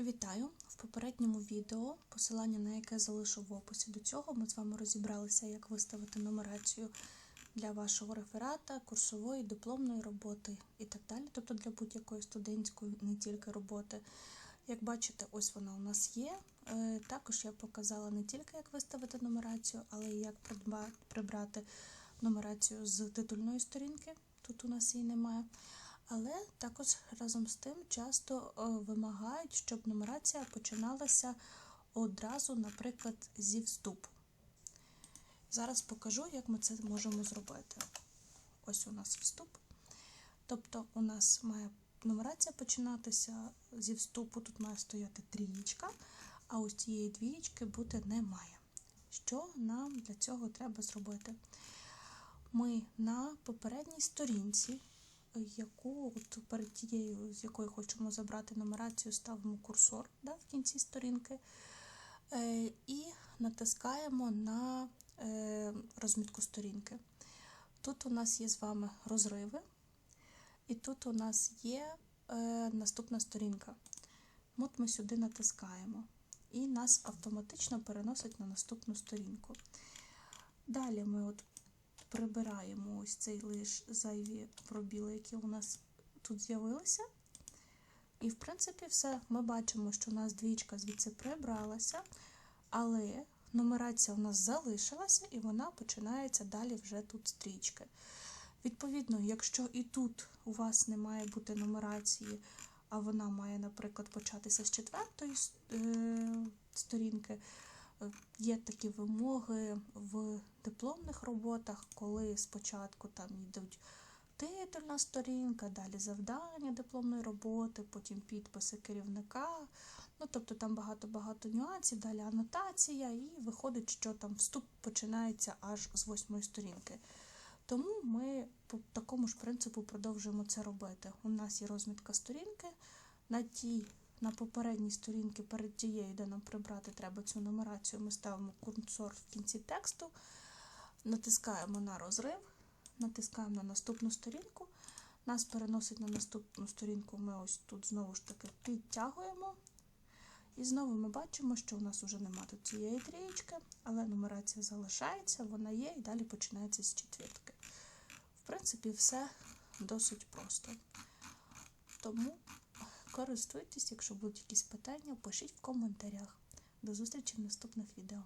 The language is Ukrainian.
Вітаю! В попередньому відео, посилання на яке залишу в описі до цього, ми з вами розібралися, як виставити нумерацію для вашого реферата, курсової, дипломної роботи і так далі, тобто для будь-якої студентської, не тільки роботи. Як бачите, ось вона у нас є. Е, Також я показала не тільки як виставити нумерацію, але й як прибрати нумерацію з титульної сторінки. Тут у нас її немає. Але також разом з тим часто е, вимагають, щоб нумерація починалася одразу, наприклад, зі вступу. Зараз покажу, як ми це можемо зробити. Ось у нас вступ. Тобто у нас має нумерація починатися зі вступу, тут має стояти трієчка, а ось цієї двієчки бути не має. Що нам для цього треба зробити? Ми на попередній сторінці яку от перед тією, з якої хочемо забрати нумерацію, ставимо курсор да, в кінці сторінки е, і натискаємо на е, розмітку сторінки. Тут у нас є з вами розриви, і тут у нас є е, наступна сторінка. От ми сюди натискаємо, і нас автоматично переносить на наступну сторінку. Далі ми от прибираємо ось цей лиш зайві пробіли, які у нас тут з'явилися. І, в принципі, все. Ми бачимо, що у нас двічка звідси прибралася, але нумерація у нас залишилася, і вона починається далі вже тут стрічки. Відповідно, якщо і тут у вас не має бути нумерації, а вона має, наприклад, початися з четвертої е, сторінки, є такі вимоги в дипломних роботах, коли спочатку там йдуть титульна сторінка, далі завдання дипломної роботи, потім підписи керівника. Ну, тобто там багато-багато нюансів, далі анотація, і виходить, що там вступ починається аж з восьмої сторінки. Тому ми по такому ж принципу продовжуємо це робити. У нас є розмітка сторінки. На тій, на попередній сторінці перед тією, де нам прибрати треба цю нумерацію, ми ставимо курсор в кінці тексту, натискаємо на розрив, натискаємо на наступну сторінку. Нас переносить на наступну сторінку, ми ось тут знову ж таки підтягуємо. І знову ми бачимо, що у нас вже немає тут цієї трієчки, але нумерація залишається, вона є і далі починається з четвірки. В принципі, все досить просто. Тому користуйтесь, якщо будуть якісь питання, пишіть в коментарях. До зустрічі в наступних відео.